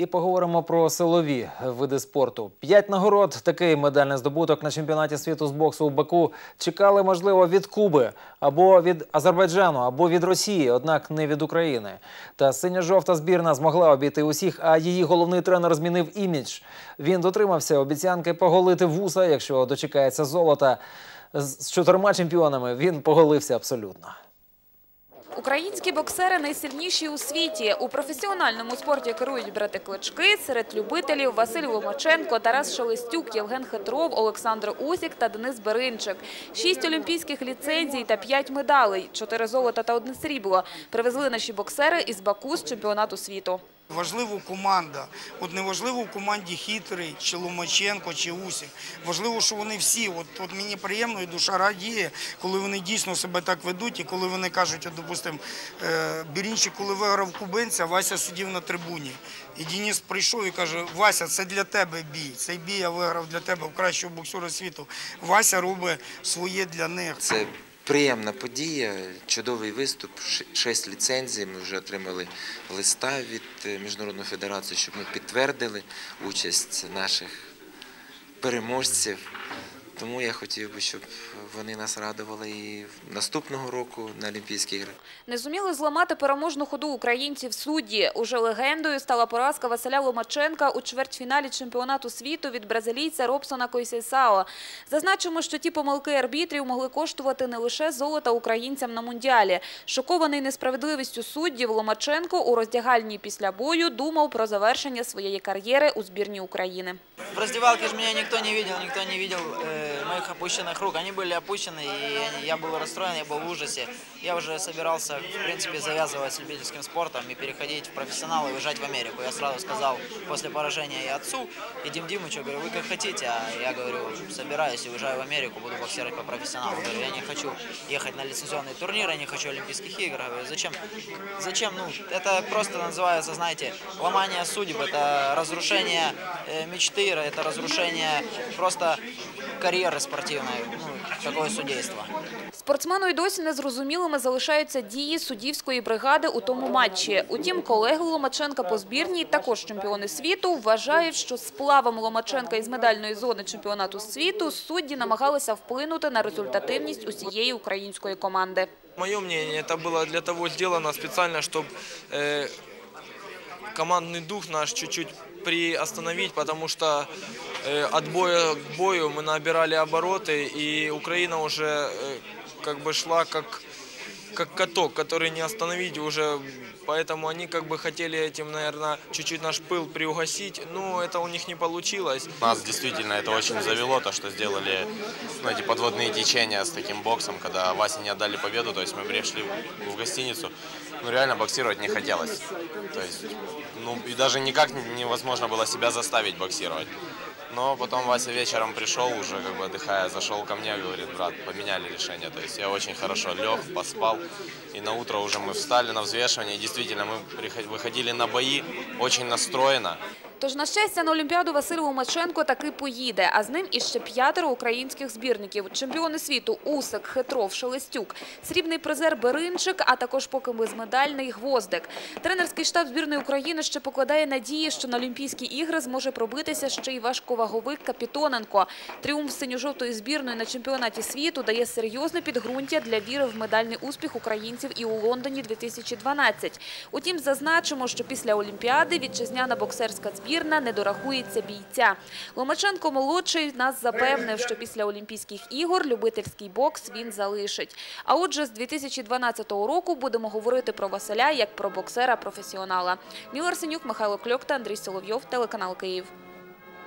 І поговоримо про силові види спорту. П'ять нагород. Такий медальний здобуток на чемпіонаті світу з боксу у Баку чекали, можливо, від Куби або від Азербайджану, або від Росії, однак не від України. Та синьо-жовта збірна змогла обійти усіх, а її головний тренер змінив імідж. Він дотримався обіцянки поголити вуса, якщо дочекається золота. З чотирма чемпіонами він поголився абсолютно. Українські боксери найсильніші у світі. У професіональному спорті керують брати Клички. Серед любителів Василь Ломаченко, Тарас Шелестюк, Євген Хетров, Олександр Усік та Денис Беринчик. Шість олімпійських ліцензій та п'ять медалей, чотири золота та одне срібло привезли наші боксери із Баку з чемпіонату світу. Важливо команда. От не важливо в команді хитрий, чи Ломаченко, чи Усік. Важливо, що вони всі. От, от мені приємно і душа радіє, коли вони дійсно себе так ведуть, і коли вони кажуть, от, допустим, е, Бірінчик, коли виграв кубинця, Вася сидів на трибуні. І Денис прийшов і каже: Вася, це для тебе бій. Цей бій я виграв для тебе в кращого боксера світу. Вася робить своє для них. Це приємна подія, чудовий виступ, шесть ліцензій. Ми вже отримали листа від е, Міжнародної федерації, щоб ми підтвердили участь наших переможців. Тому я хотів би, щоб вони нас радували і наступного року на Олімпійські ігри. Не зуміли зламати переможну ходу українців судді. Уже легендою стала поразка Василя Ломаченка у чвертьфіналі чемпіонату світу від бразилійця Робсона Койсейсао. Зазначимо, що ті помилки арбітрів могли коштувати не лише золота українцям на мундіалі. Шокований несправедливістю суддів Ломаченко у роздягальні після бою думав про завершення своєї кар'єри у збірні України. В раздевалке же меня никто не видел, никто не э, моих опущенных рук. Они были опущены, и я был расстроен, я был в ужасе. Я уже собирался, в принципе, завязывать с любительским спортом и переходить в профессионал и уезжать в Америку. Я сразу сказал после поражения и отцу, и Дим Димычу, говорю, вы как хотите, а я говорю, собираюсь и уезжаю в Америку, буду боксировать по профессионалу. Говорю, я не хочу ехать на лицензионный турнир, я не хочу Олимпийских игр. Говорю, зачем? Зачем? Ну, это просто называется, знаете, ломание судеб, это разрушение э, мечты, это разрушение просто карьеры спортивной, ну, такое судейство. Спортсмену й досі незрозумілими залишаються дії суддівської бригади у тому матчі. Утім, колеги Ломаченка по збірній, також чемпіони світу, вважають, що сплавом Ломаченка із медальної зони чемпіонату світу судді намагалися вплинути на результативність усієї української команди. Мое мнение, это было для того сделано специально, чтобы командный дух наш чуть-чуть приостановить, потому что э, от боя к бою мы набирали обороты, и Украина уже э, как бы шла как, как каток, который не остановить уже. Поэтому они как бы хотели этим, наверное, чуть-чуть наш пыл приугасить, но это у них не получилось. Нас действительно это очень завело, то, что сделали ну, эти подводные течения с таким боксом, когда Васе не отдали победу, то есть мы пришли в гостиницу, ну реально боксировать не хотелось. То есть, ну и даже никак невозможно было себя заставить боксировать. Но потом Вася вечером пришел, уже как бы отдыхая, зашел ко мне и говорит, брат, поменяли решение. То есть я очень хорошо лег, поспал. И на утро уже мы встали на взвешивание. И действительно, мы приход- выходили на бои очень настроено. Тож, на щастя, на Олімпіаду Василь Ломаченко таки поїде, а з ним іще п'ятеро українських збірників. Чемпіони світу Усик, Хитров, Шелестюк, срібний призер Беринчик, а також поки безмедальний Гвоздик. Тренерський штаб збірної України ще покладає надії, що на Олімпійські ігри зможе пробитися ще й важковаговик Капітоненко. Тріумф синьо-жовтої збірної на чемпіонаті світу дає серйозне підґрунтя для віри в медальний успіх українців і у Лондоні 2012. Утім, зазначимо, що після Олімпіади вітчизняна боксерська збірна не дорахується бійця. Ломаченко-молодший нас запевнив, що після Олімпійських ігор любительський бокс він залишить. А отже, з 2012 року будемо говорити про Василя як про боксера-професіонала. Ніла Арсенюк, Михайло Кльокта, Андрій Соловйов, телеканал Київ.